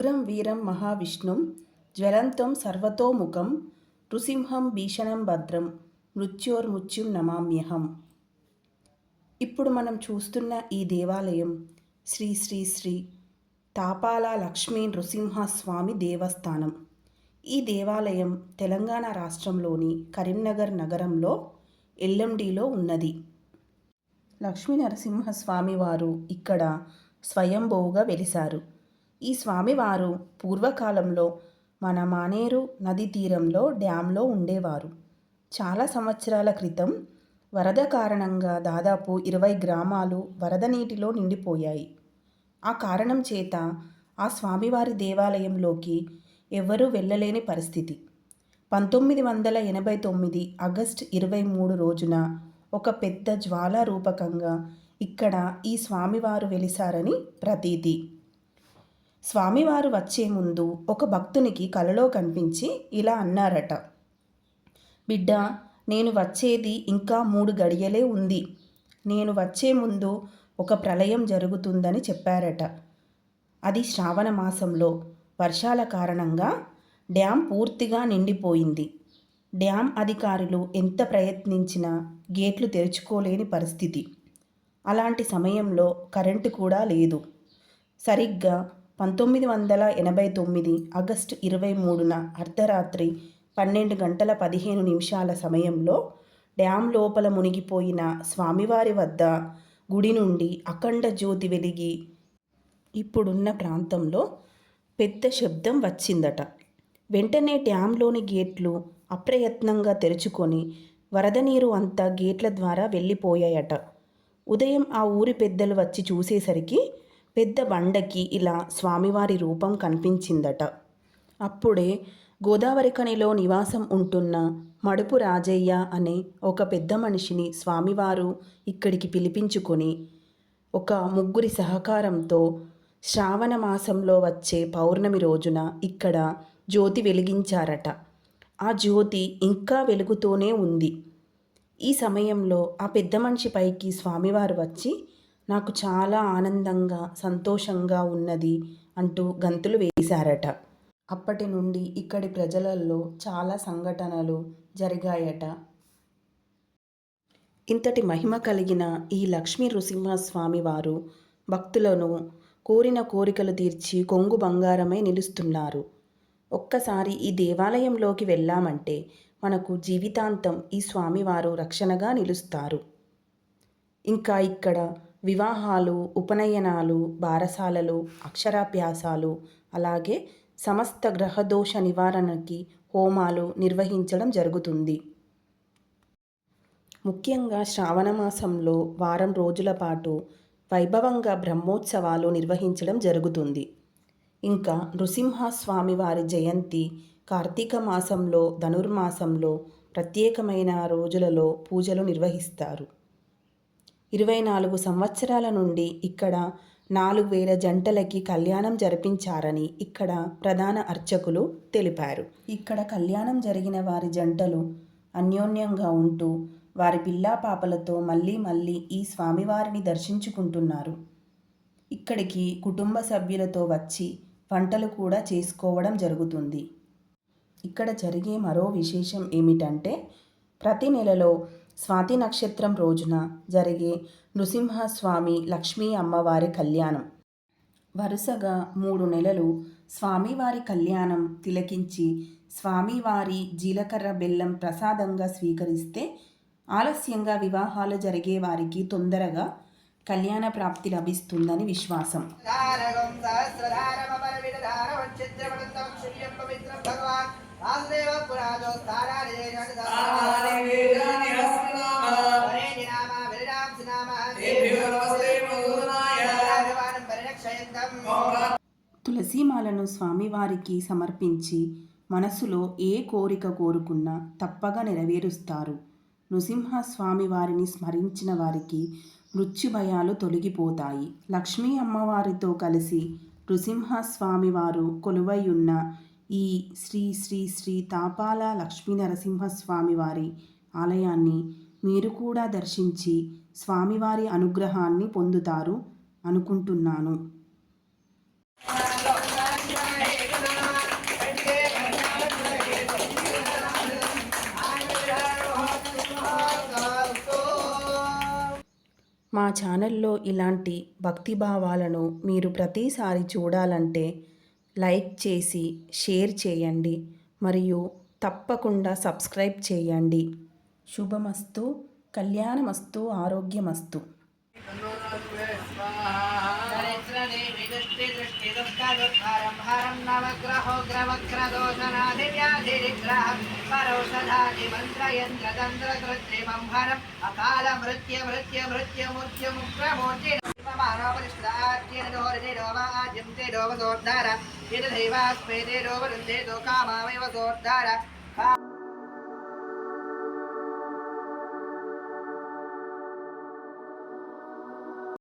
ఉగ్రం వీరం మహావిష్ణుం జ్వలంతం సర్వతోముఖం నృసింహం భీషణం భద్రం మృత్యోర్మృత్యుం నమామ్యహం. ఇప్పుడు మనం చూస్తున్న ఈ దేవాలయం శ్రీ శ్రీ శ్రీ తాపాల లక్ష్మీ నృసింహస్వామి దేవస్థానం. ఈ దేవాలయం తెలంగాణ రాష్ట్రంలోని కరీంనగర్ నగరంలో ఎల్ఎండిలో ఉన్నది. లక్ష్మీ నరసింహస్వామి వారు ఇక్కడ స్వయంభోగా వెలిశారు. ఈ స్వామివారు పూర్వకాలంలో మన మానేరు నది తీరంలో డ్యాంలో ఉండేవారు. చాలా సంవత్సరాల క్రితం వరద కారణంగా దాదాపు ఇరవై గ్రామాలు వరద నీటిలో నిండిపోయాయి. ఆ కారణం చేత ఆ స్వామివారి దేవాలయంలోకి ఎవ్వరూ వెళ్ళలేని పరిస్థితి. పంతొమ్మిది వందల ఎనభై తొమ్మిది ఆగస్ట్ ఇరవై మూడు రోజున ఒక పెద్ద జ్వాలా రూపకంగా ఇక్కడ ఈ స్వామివారు వెలిసారని ప్రతీతి. స్వామివారు వచ్చే ముందు ఒక భక్తునికి కలలో కనిపించి ఇలా అన్నారట. బిడ్డ నేను వచ్చేది ఇంకా మూడు గడియలే ఉంది. నేను వచ్చే ముందు ఒక ప్రళయం జరుగుతుందని చెప్పారట. అది శ్రావణ మాసంలో. వర్షాల కారణంగా డ్యాం పూర్తిగా నిండిపోయింది. డ్యాం అధికారులు ఎంత ప్రయత్నించినా గేట్లు తెరుచుకోలేని పరిస్థితి. అలాంటి సమయంలో కరెంటు కూడా లేదు. సరిగ్గా పంతొమ్మిది వందల ఎనభై తొమ్మిది ఆగస్టు ఇరవై మూడున అర్ధరాత్రి పన్నెండు గంటల పదిహేను నిమిషాల సమయంలో డ్యాం లోపల మునిగిపోయిన స్వామివారి వద్ద గుడి నుండి అఖండ జ్యోతి వెలిగి ఇప్పుడున్న ప్రాంతంలో పెద్ద శబ్దం వచ్చిందట. వెంటనే డ్యాంలోని గేట్లు అప్రయత్నంగా తెరుచుకొని వరద నీరు అంతా గేట్ల ద్వారా వెళ్ళిపోయాయట. ఉదయం ఆ ఊరి పెద్దలు వచ్చి చూసేసరికి పెద్ద బండకి ఇలా స్వామివారి రూపం కనిపించిందట. అప్పుడే గోదావరికనిలో నివాసం ఉంటున్న మడుపు రాజయ్య అనే ఒక పెద్ద మనిషిని స్వామివారు ఇక్కడికి పిలిపించుకొని ఒక ముగ్గురి సహకారంతో శ్రావణ మాసంలో వచ్చే పౌర్ణమి రోజున ఇక్కడ జ్యోతి వెలిగించారట. ఆ జ్యోతి ఇంకా వెలుగుతూనే ఉంది. ఈ సమయంలో ఆ పెద్ద మనిషి పైకి స్వామివారు వచ్చి నాకు చాలా ఆనందంగా సంతోషంగా ఉన్నది అంటూ గంతులు వేశారట. అప్పటి నుండి ఇక్కడి ప్రజలలో చాలా సంఘటనలు జరిగాయట. ఇంతటి మహిమ కలిగిన ఈ లక్ష్మీ నృసింహస్వామి వారు భక్తులను కోరిన కోరికలు తీర్చి కొంగు బంగారమై నిలుస్తున్నారు. ఒక్కసారి ఈ దేవాలయంలోకి వెళ్ళామంటే మనకు జీవితాంతం ఈ స్వామివారు రక్షణగా నిలుస్తారు. ఇంకా ఇక్కడ వివాహాలు ఉపనయనాలు బారసాలలు అక్షరాభ్యాసాలు అలాగే సమస్త గ్రహదోష నివారణకి హోమాలు నిర్వహించడం జరుగుతుంది. ముఖ్యంగా శ్రావణ మాసంలో వారం రోజుల పాటు వైభవంగా బ్రహ్మోత్సవాలు నిర్వహించడం జరుగుతుంది. ఇంకా నృసింహస్వామి వారి జయంతి కార్తీక మాసంలో ధనుర్మాసంలో ప్రత్యేకమైన రోజులలో పూజలు నిర్వహిస్తారు. ఇరవై నాలుగు సంవత్సరాల నుండి ఇక్కడ నాలుగు వేల జంటలకి కళ్యాణం జరిపించారని ఇక్కడ ప్రధాన అర్చకులు తెలిపారు. ఇక్కడ కళ్యాణం జరిగిన వారి జంటలు అన్యోన్యంగా ఉంటూ వారి పిల్లా పాపలతో మళ్ళీ మళ్ళీ ఈ స్వామివారిని దర్శించుకుంటున్నారు. ఇక్కడికి కుటుంబ సభ్యులతో వచ్చి వంటలు కూడా చేసుకోవడం జరుగుతుంది. ఇక్కడ జరిగే మరో విశేషం ఏమిటంటే ప్రతి నెలలో స్వాతి నక్షత్రం రోజున జరిగే నృసింహస్వామి లక్ష్మీ అమ్మవారి కళ్యాణం. వరుసగా మూడు నెలలు స్వామివారి కళ్యాణం తిలకించి స్వామివారి జీలకర్ర బెల్లం ప్రసాదంగా స్వీకరిస్తే ఆలస్యంగా వివాహాలు జరిగే వారికి తొందరగా కళ్యాణ ప్రాప్తి లభిస్తుందని విశ్వాసం. తులసీమాలను స్వామివారికి సమర్పించి మనసులో ఏ కోరిక కోరుకున్నా తప్పగా నెరవేరుస్తారు. నృసింహస్వామి వారిని స్మరించిన వారికి మృత్యుభయాలు తొలగిపోతాయి. లక్ష్మీ అమ్మవారితో కలిసి నృసింహస్వామి వారు కొలువై ఉన్న ఈ శ్రీ శ్రీ శ్రీ తాపాల లక్ష్మీ నరసింహస్వామి వారి ఆలయాన్ని మీరు కూడా దర్శించి స్వామివారి అనుగ్రహాన్ని పొందుతారు అనుకుంటున్నాను. మా ఛానల్లో ఇలాంటి భక్తి భావాలను మీరు ప్రతిసారి చూడాలంటే లైక్ చేసి షేర్ చేయండి మరియు తప్పకుండా సబ్స్క్రైబ్ చేయండి. శుభమస్తు కళ్యాణమస్తు ఆరోగ్యమస్తు. దరిద్రదేవి దృష్టి దృష్టి దుఃఖదుఃఖారం హరం నవగ్రహో గ్రవగ్రదోషనాదివ్యాధిరిగ్రహం పరౌషధాది మంత్రయంత్రతంత్ర కృత్రిమం హరం అకాల మృత్య మృత్య మృత్య